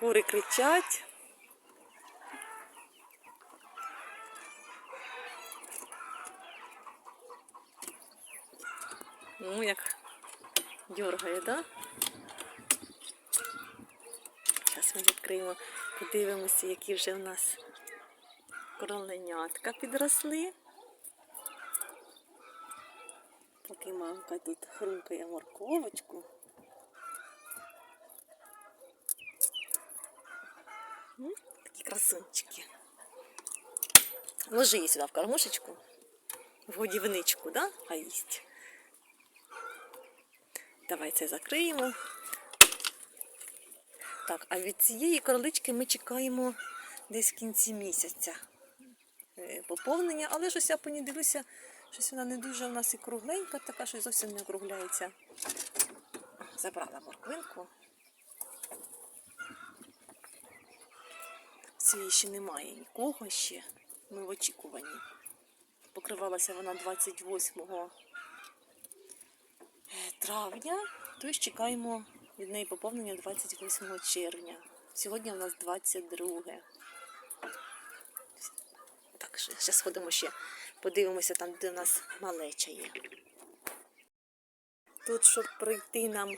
Кури кричать. Ну, як дергає, да? Зараз ми відкриємо, подивимося, які вже в нас кроленятка підросли. Поки мамка тут хрумкає морковочку. М, Такі красунчики. Ложи її сюди в кормушечку, в годівничку, да? Хай їсть. Давай це закриємо. Так, а від цієї кролички ми чекаємо десь в кінці місяця е, поповнення, але щось я по ній дивлюся, щось вона не дуже у нас і кругленька, така, що зовсім не округляється. Забрала морквинку. Цієї ще немає нікого ще. Ми в очікуванні. Покривалася вона 28 травня, тож чекаємо від неї поповнення 28 червня. Сьогодні у нас 22. Так, ще сходимо ще, подивимося там, де у нас малеча є. Тут, щоб прийти нам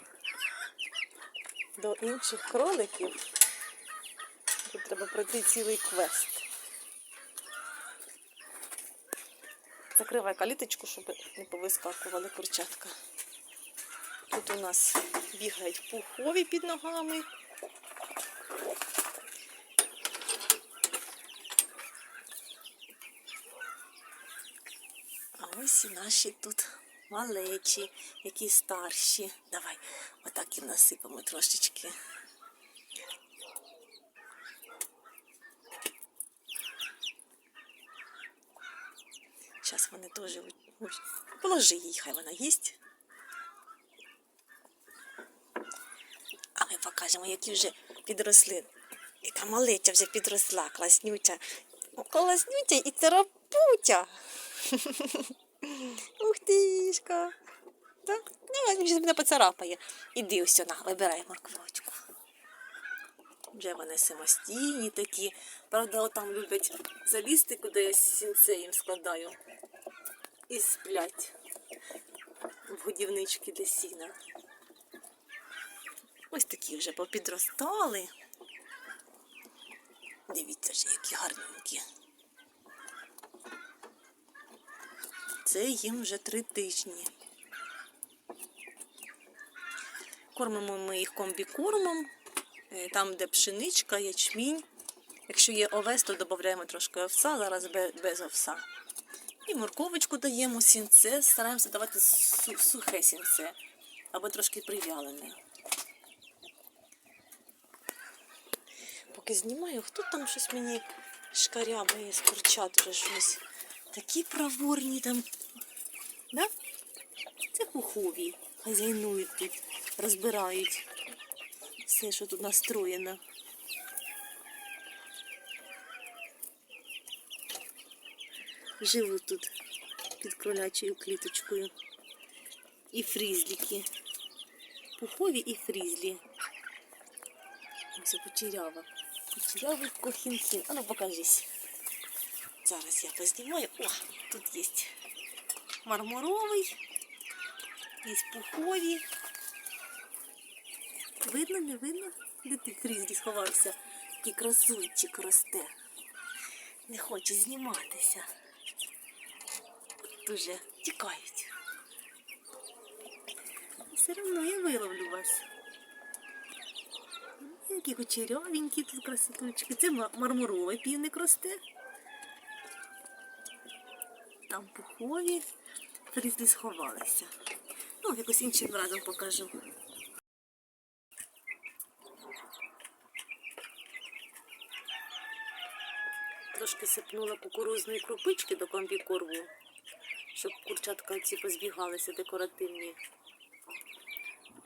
до інших кроликів, тут треба пройти цілий квест. Закривай каліточку, щоб не повискакували курчатка. Тут у нас бігають пухові під ногами. А ось і наші тут малечі, які старші. Давай, отак їм насипемо трошечки. Зараз вони теж положи їй, хай вона їсть. А ми покажемо, які вже підросли. Яка малеча вже підросла, класнюча. Класнюча і терапутя. Ух тишка. Так? Давай, він мене поцарапає. Іди ось сюди, вибирай морквочку. Вже вони самостійні такі. Правда, отам люблять залізти, куди я сінце їм складаю. І сплять в годівнички для сіна. Ось такі вже попідростали. Дивіться ж, які гарненькі. Це їм вже три тижні. Кормимо ми їх комбікормом, там, де пшеничка, ячмінь. Якщо є овес, то додаємо трошки овса, зараз без овса. І морковочку даємо, сінце, стараємося давати сухе сінце або трошки привялене. Поки знімаю, хто там щось мені шкарябає з курчат вже щось. Такі проворні там. Да? Це пухові. Хазяйнують тут, розбирають все, що тут настроєно. Живуть тут під кролячою кліточкою. І фрізліки. Пухові і фрізлі. Ось кучерява. Кучерявий кохінхін. А ну покажись. Зараз я познімаю. О, тут є мармуровий, є пухові. Видно, не видно? Де ти фрізлі сховався? Який красунчик росте. Не хоче зніматися. Дуже тікають. Все одно я виловлю вас. Які кучерявенькі тут красотулечки. Це мармуровий півник росте. Там пухові, фрізлі сховалися. Ну, якось іншим разом покажу. Трошки сипнула кукурузної крупички до комбікорму, щоб курчатка ці позбігалися декоративні.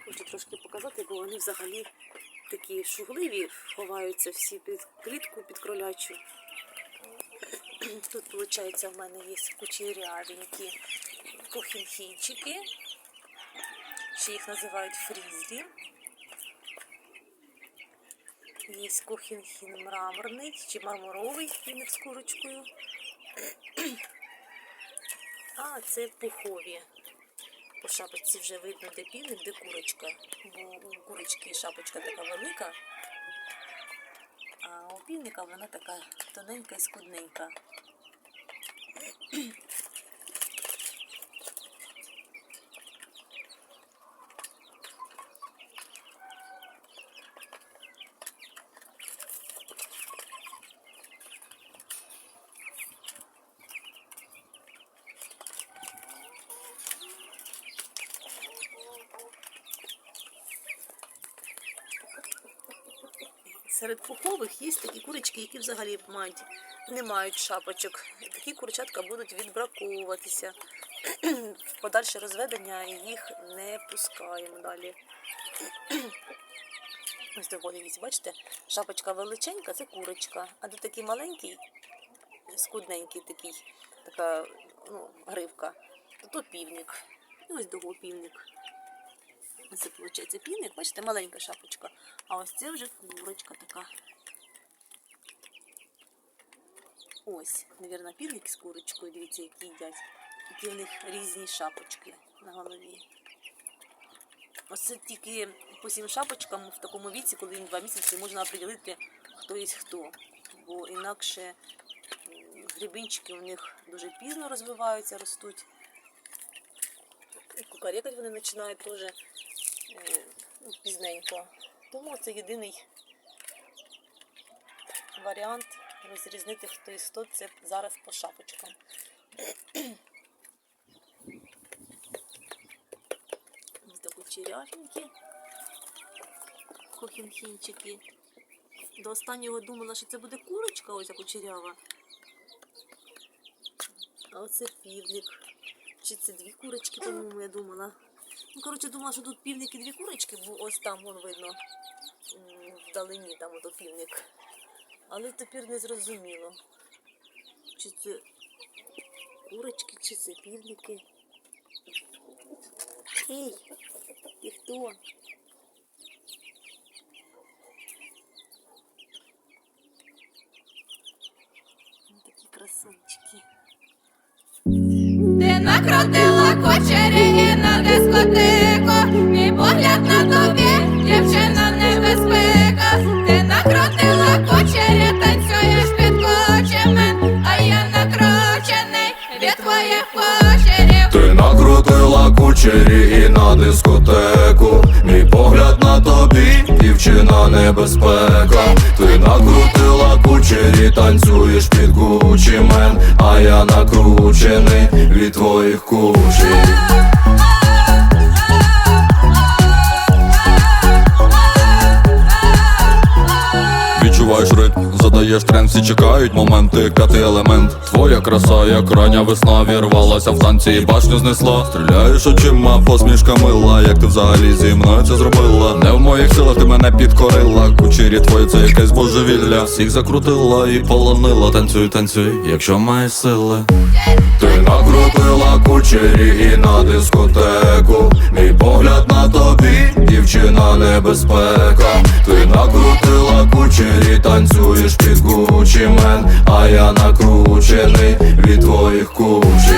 Хочу трошки показати, бо вони взагалі такі шугливі, ховаються всі під клітку, під кролячу. Тут, виходить, в мене є кучерявенькі кохінхінчики. Ще їх називають фрізлі. Є кухінхін мраморний чи мармуровий півник з курочкою. А це пухові. По шапочці вже видно, де півник, де курочка. Бо у курочки шапочка така велика, а у півника вона така тоненька і скудненька. Серед пухових є такі курочки, які взагалі мають, не мають шапочок. Такі курчатка будуть відбраковуватися. В подальше розведення їх не пускаємо далі. Ось того дивіться, бачите, шапочка величенька, це курочка, а де такий маленький, скудненький такий, така ну, гривка, то, то півник. І ось того півник. Це виходить півник, бачите, маленька шапочка. А ось це вже курочка така. Ось, мабуть, півник з курочкою, дивіться, які їдять. Які в них різні шапочки на голові. Ось це тільки по цим шапочкам в такому віці, коли їм два місяці, можна определити, хто є хто. Бо інакше м, грибінчики у них дуже пізно розвиваються, ростуть. І кукарекать вони починають теж пізненько. Тому це єдиний варіант розрізнити, хто і хто це зараз по шапочкам. Ось такі черяшенькі, кохінхінчики. До останнього думала, що це буде курочка, ось як кучерява. А оце півник. Чи це дві курочки, по-моєму, я думала. Ну, коротше, думала, що тут півник і дві курочки, бо ось там вон видно вдалині там ото півник. Але тепер не зрозуміло. Чи це курочки, чи це півники. Ей, ти хто? Такі красунчики. Ти накрутила кучері і на дискотеку, мій погляд на тобі, дівчина небезпека. Ти накрутила кучері, танцюєш під кучами, а я накручений від твоїх кучерів. Ти накрутила кучері і на дискотеку Мій погляд на тобі, дівчина небезпека Ти накрутила кучері, танцюєш під Гучі мен А я накручений від твоїх кучерів задаєш тренд, всі чекають моменти, п'ятий елемент. Твоя краса, як рання весна, вірвалася в танці і башню знесла. Стріляєш очима, посмішка мила, як ти взагалі зі мною це зробила. Не в моїх силах ти мене підкорила, кучері твої це якесь божевілля. Всіх закрутила і полонила, танцюй, танцюй, якщо маєш сили. Ти накрутила кучері і на дискотеку. Мій погляд на тобі, дівчина небезпека. Ти накрутила кучері, танцюєш під Гучі мен А я накручений від твоїх кучері